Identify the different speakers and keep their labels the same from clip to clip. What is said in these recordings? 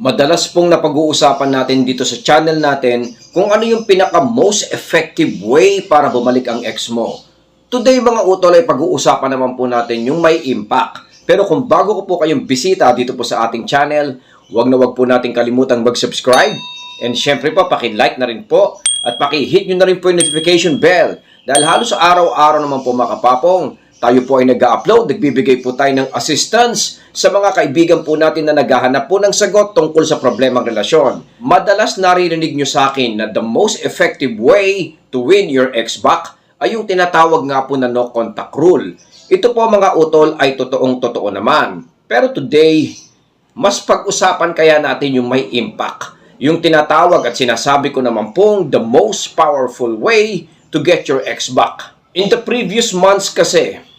Speaker 1: Madalas pong napag-uusapan natin dito sa channel natin kung ano yung pinaka most effective way para bumalik ang ex mo. Today mga utol ay pag-uusapan naman po natin yung may impact. Pero kung bago ko po kayong bisita dito po sa ating channel, wag na wag po natin kalimutang mag-subscribe. And syempre po, paki-like na rin po at paki-hit nyo na rin po yung notification bell. Dahil halos araw-araw naman po mga kapapong, tayo po ay nag-upload, nagbibigay po tayo ng assistance sa mga kaibigan po natin na naghahanap po ng sagot tungkol sa problemang relasyon. Madalas naririnig nyo sa akin na the most effective way to win your ex back ay yung tinatawag nga po na no contact rule. Ito po mga utol ay totoong totoo naman. Pero today, mas pag-usapan kaya natin yung may impact. Yung tinatawag at sinasabi ko naman pong the most powerful way to get your ex back. In the previous months kasi,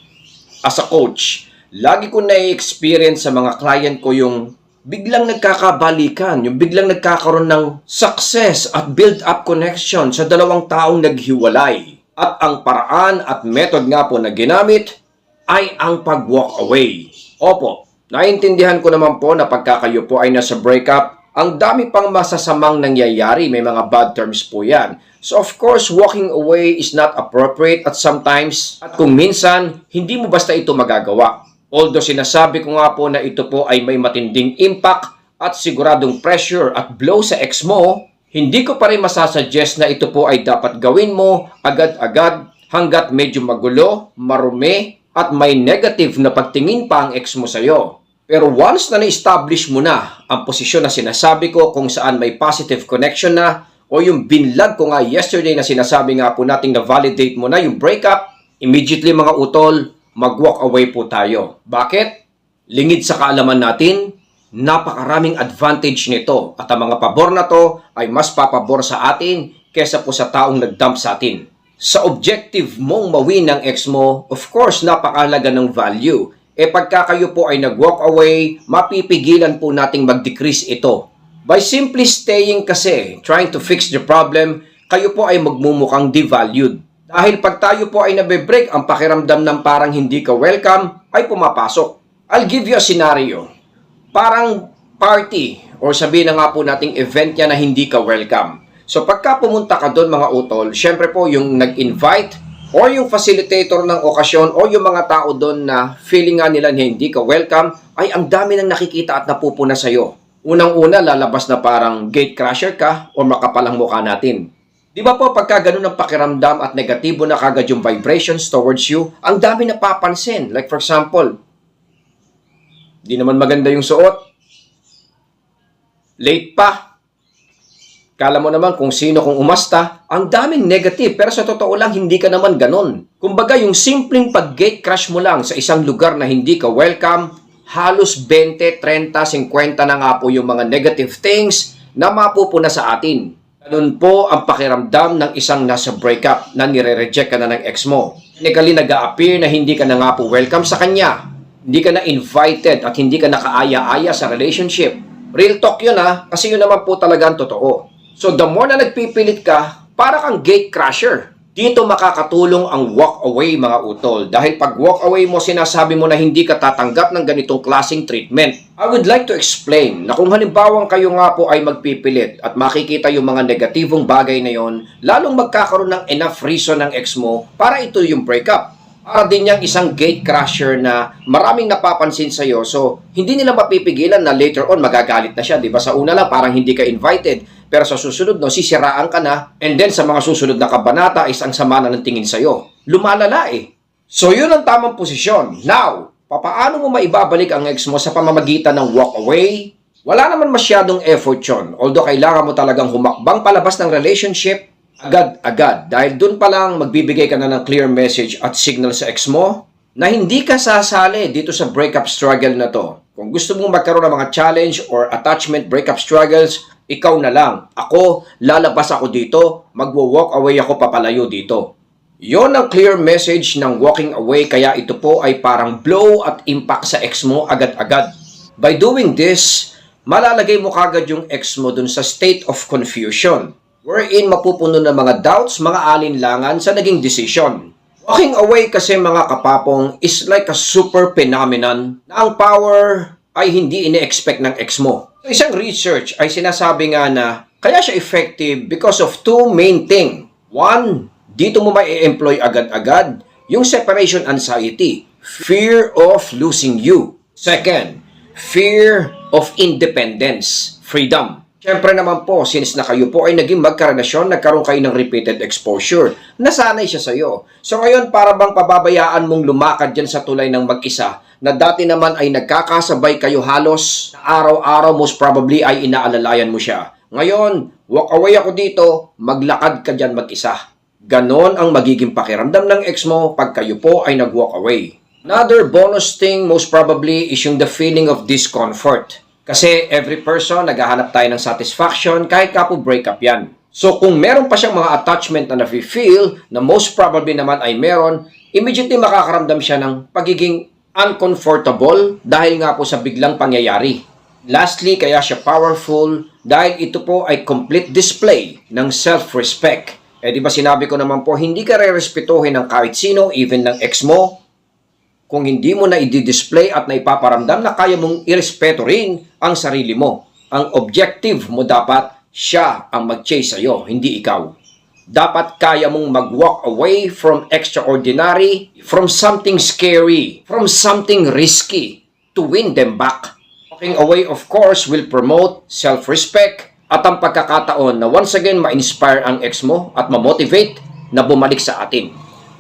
Speaker 1: as a coach, lagi ko na-experience sa mga client ko yung biglang nagkakabalikan, yung biglang nagkakaroon ng success at build-up connection sa dalawang taong naghiwalay. At ang paraan at method nga po na ginamit ay ang pag-walk away. Opo, naintindihan ko naman po na pagka kayo po ay nasa breakup, ang dami pang masasamang nangyayari, may mga bad terms po yan. So of course, walking away is not appropriate at sometimes, at kung minsan, hindi mo basta ito magagawa. Although sinasabi ko nga po na ito po ay may matinding impact at siguradong pressure at blow sa ex mo, hindi ko pa rin masasuggest na ito po ay dapat gawin mo agad-agad hanggat medyo magulo, marumi, at may negative na pagtingin pa ang ex mo sa'yo. Pero once na na-establish mo na ang posisyon na sinasabi ko kung saan may positive connection na o yung binlag ko nga yesterday na sinasabi nga po nating na-validate mo na yung breakup, immediately mga utol, mag-walk away po tayo. Bakit? Lingid sa kaalaman natin, napakaraming advantage nito at ang mga pabor na to ay mas papabor sa atin kesa po sa taong nag-dump sa atin. Sa objective mong mawin ng ex mo, of course, napakalaga ng value. E pagka kayo po ay nag-walk away, mapipigilan po nating mag-decrease ito. By simply staying kasi, trying to fix the problem, kayo po ay magmumukhang devalued. Dahil pag tayo po ay nabe-break, ang pakiramdam ng parang hindi ka welcome ay pumapasok. I'll give you a scenario. Parang party or sabihin na nga po nating event yan na hindi ka welcome. So pagka pumunta ka doon mga utol, syempre po yung nag-invite or yung facilitator ng okasyon o yung mga tao doon na feeling nga nila hindi ka welcome, ay ang dami nang nakikita at napupuna sa'yo. Unang-una, lalabas na parang gate crasher ka o makapalang mukha natin. Di ba po pagka ganun ang pakiramdam at negatibo na kagad yung vibrations towards you, ang dami na papansin. Like for example, di naman maganda yung suot, late pa, Kala mo naman kung sino kung umasta, ang daming negative pero sa totoo lang hindi ka naman ganon. Kumbaga yung simpleng pag-gate crash mo lang sa isang lugar na hindi ka welcome, halos 20, 30, 50 na nga po yung mga negative things na mapupuna sa atin. Ganun po ang pakiramdam ng isang nasa breakup na nire-reject ka na ng ex mo. Technically nag appear na hindi ka na nga po welcome sa kanya. Hindi ka na invited at hindi ka nakaaya-aya sa relationship. Real talk yun ha, kasi yun naman po talaga ang totoo. So the more na nagpipilit ka, para kang gate crasher. Dito makakatulong ang walk away mga utol. Dahil pag walk away mo, sinasabi mo na hindi ka tatanggap ng ganitong klaseng treatment. I would like to explain na kung halimbawang kayo nga po ay magpipilit at makikita yung mga negatibong bagay na yon, lalong magkakaroon ng enough reason ng ex mo para ito yung breakup. Para din niyang isang gate crasher na maraming napapansin sa'yo. So, hindi nila mapipigilan na later on magagalit na siya. Di ba? Sa una lang, parang hindi ka invited. Pero sa susunod, no, sisiraan ka na. And then, sa mga susunod na kabanata is ang sama na ng tingin sa'yo. Lumalala eh. So, yun ang tamang posisyon. Now, papaano mo maibabalik ang ex mo sa pamamagitan ng walk away? Wala naman masyadong effort yun. Although kailangan mo talagang humakbang palabas ng relationship agad-agad. Dahil dun pa lang magbibigay ka na ng clear message at signal sa ex mo na hindi ka sasali dito sa breakup struggle na to. Kung gusto mong magkaroon ng mga challenge or attachment breakup struggles, ikaw na lang. Ako, lalabas ako dito, magwo-walk away ako papalayo dito. Yon ang clear message ng walking away kaya ito po ay parang blow at impact sa ex mo agad-agad. By doing this, malalagay mo kagad yung ex mo dun sa state of confusion wherein mapupuno ng mga doubts, mga alinlangan sa naging decision. Walking away kasi mga kapapong is like a super phenomenon na ang power ay hindi ine-expect ng ex mo. Sa isang research ay sinasabi nga na kaya siya effective because of two main thing. One, dito mo mai-employ agad-agad yung separation anxiety, fear of losing you. Second, fear of independence, freedom. Siyempre naman po, since na kayo po ay naging magkarelasyon, nagkaroon kayo ng repeated exposure, nasanay siya sa'yo. So ngayon, para bang pababayaan mong lumakad dyan sa tulay ng mag-isa, na dati naman ay nagkakasabay kayo halos, araw-araw most probably ay inaalalayan mo siya. Ngayon, walk away ako dito, maglakad ka dyan mag-isa. Ganon ang magiging pakiramdam ng ex mo pag kayo po ay nag-walk away. Another bonus thing most probably is yung the feeling of discomfort. Kasi every person naghahanap tayo ng satisfaction kahit ka po breakup yan. So kung meron pa siyang mga attachment na nafe-feel na most probably naman ay meron, immediately makakaramdam siya ng pagiging uncomfortable dahil nga po sa biglang pangyayari. Lastly, kaya siya powerful dahil ito po ay complete display ng self-respect. Eh di ba sinabi ko naman po, hindi ka re-respetuhin ng kahit sino, even ng ex mo, kung hindi mo na i-display at naipaparamdam na kaya mong irespeto rin ang sarili mo. Ang objective mo dapat, siya ang mag-chase sa'yo, hindi ikaw. Dapat kaya mong mag-walk away from extraordinary, from something scary, from something risky, to win them back. Walking away, of course, will promote self-respect at ang pagkakataon na once again ma-inspire ang ex mo at ma-motivate na bumalik sa atin.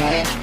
Speaker 2: Yeah.